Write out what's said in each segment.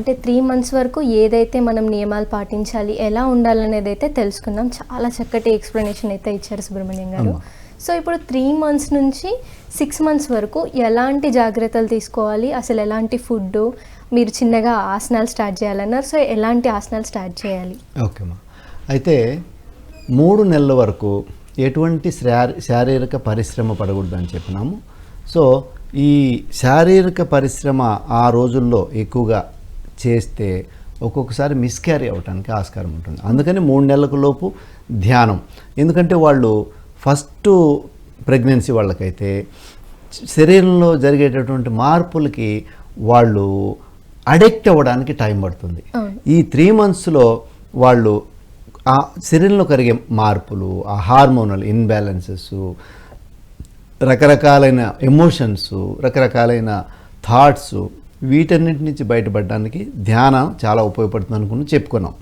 అంటే three months వరకు ఏదైతే మనం నియమాలు పాటించాలి ఎలా ఉండాలనేది అయితే తెలుసుకున్నాం. చాలా చక్కటి ఎక్స్ప్లెనేషన్ అయితే ఇచ్చారు సుబ్రహ్మణ్యం గారు. సో ఇప్పుడు త్రీ మంత్స్ నుంచి సిక్స్ మంత్స్ వరకు ఎలాంటి జాగ్రత్తలు తీసుకోవాలి అసలు ఎలాంటి ఫుడ్ మీరు చిన్నగా ఆసనాలు స్టార్ట్ చేయాలన్నారు. సో ఎలాంటి ఆసనాలు స్టార్ట్ చేయాలి? ఓకేమ్మా అయితే మూడు నెలల వరకు ఎటువంటి శారీ శారీరక పరిశ్రమ పడకూడదు అని చెప్పినాము. సో ఈ శారీరక పరిశ్రమ ఆ రోజుల్లో ఎక్కువగా చేస్తే ఒక్కొక్కసారి మిస్క్యారీ అవ్వడానికి ఆస్కారం ఉంటుంది. అందుకని మూడు నెలలకు లోపు ధ్యానం. ఎందుకంటే వాళ్ళు ఫస్ట్ ప్రెగ్నెన్సీ వాళ్ళకైతే శరీరంలో జరిగేటటువంటి మార్పులకి వాళ్ళు అడిక్ట్ అవ్వడానికి టైం పడుతుంది. ఈ త్రీ మంత్స్లో వాళ్ళు ఆ శరీరంలో కలిగే మార్పులు ఆ హార్మోనల్ ఇన్బ్యాలెన్సెస్ రకరకాలైన ఎమోషన్స్ రకరకాలైన థాట్స్ వీటన్నిటి నుంచి బయటపడడానికి ధ్యానం చాలా ఉపయోగపడుతుంది అనుకుని చెప్పుకున్నాం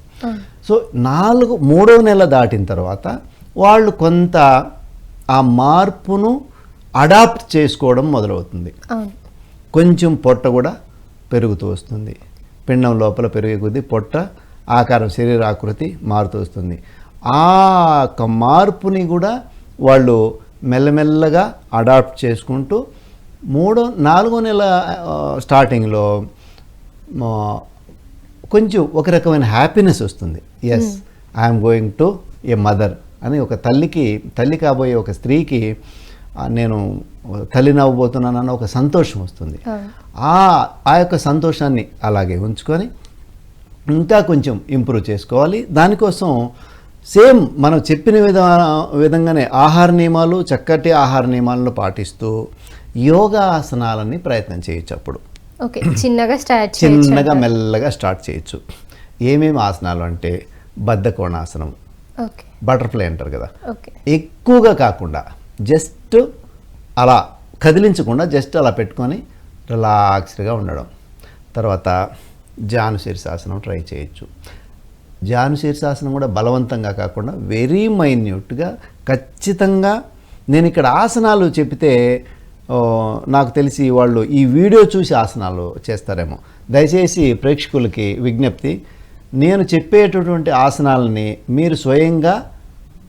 సో నాలుగు మూడవ నెల దాటిన తర్వాత వాళ్ళు కొంత ఆ మార్పును అడాప్ట్ చేసుకోవడం మొదలవుతుంది. కొంచెం పొట్ట కూడా పెరుగుతూ వస్తుంది. పిండం లోపల పెరిగే కొద్దీ పొట్ట ఆకారం శరీర ఆకృతి మారుతూ వస్తుంది. ఆ యొక్క మార్పుని కూడా వాళ్ళు మెల్లమెల్లగా అడాప్ట్ చేసుకుంటూ మూడో నాలుగో నెల స్టార్టింగ్లో కొంచెం ఒక రకమైన హ్యాపీనెస్ వస్తుంది. Yes I'm going to a mother అని ఒక తల్లికి తల్లి కాబోయే ఒక స్త్రీకి నేను తల్లిని అవ్వబోతున్నానన్న ఒక సంతోషం వస్తుంది. ఆ. ఆ యొక్క సంతోషాన్ని అలాగే ఉంచుకొని ఇంకా కొంచెం ఇంప్రూవ్ చేసుకోవాలి. దానికోసం సేమ్ మనం చెప్పిన విధా విధంగానే ఆహార నియమాలు చక్కటి ఆహార నియమాలను పాటిస్తూ యోగా ఆసనాలని ప్రయత్నం చేయొచ్చు అప్పుడు. ఓకే చిన్నగా స్టార్ట్ చిన్నగా మెల్లగా స్టార్ట్ చేయొచ్చు. ఏమేమి ఆసనాలు అంటే బద్ధకోణాసనం ఓకే. బటర్ఫ్లై అంటారు కదా. ఓకే. ఎక్కువగా కాకుండా జస్ట్ అలా కదిలించకుండా జస్ట్ అలా పెట్టుకొని రిలాక్స్డ్గా ఉండడం. తర్వాత జాను శీర్షాసనం ట్రై చేయొచ్చు. జాను శీర్షాసనం కూడా బలవంతంగా కాకుండా వెరీ మైన్యూట్గా ఖచ్చితంగా నేను ఇక్కడ ఆసనాలు చెప్తే ఓ, నాకు తెలిసి వాళ్ళు ఈ వీడియో చూసి ఆసనాలు చేస్తారేమో. దయచేసి ప్రేక్షకులకి విజ్ఞప్తి నేను చెప్పేటటువంటి ఆసనాలని మీరు స్వయంగా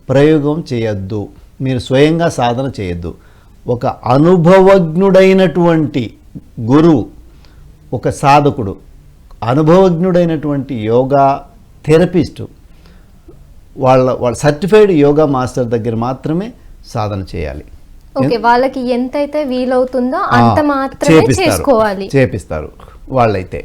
ప్రయోగం చేయొద్దు. మీరు స్వయంగా సాధన చేయొద్దు. ఒక అనుభవజ్ఞుడైనటువంటి గురువు ఒక సాధకుడు అనుభవజ్ఞుడైనటువంటి యోగా థెరపిస్టు వాళ్ళ వాళ్ళ సర్టిఫైడ్ యోగా మాస్టర్ దగ్గర మాత్రమే సాధన చేయాలి. ఓకే వాళ్ళకి ఎంతైతే వీలవుతుందో అంత మాత్రమే. చేసుకోవాలి చేపిస్తారు వాళ్ళైతే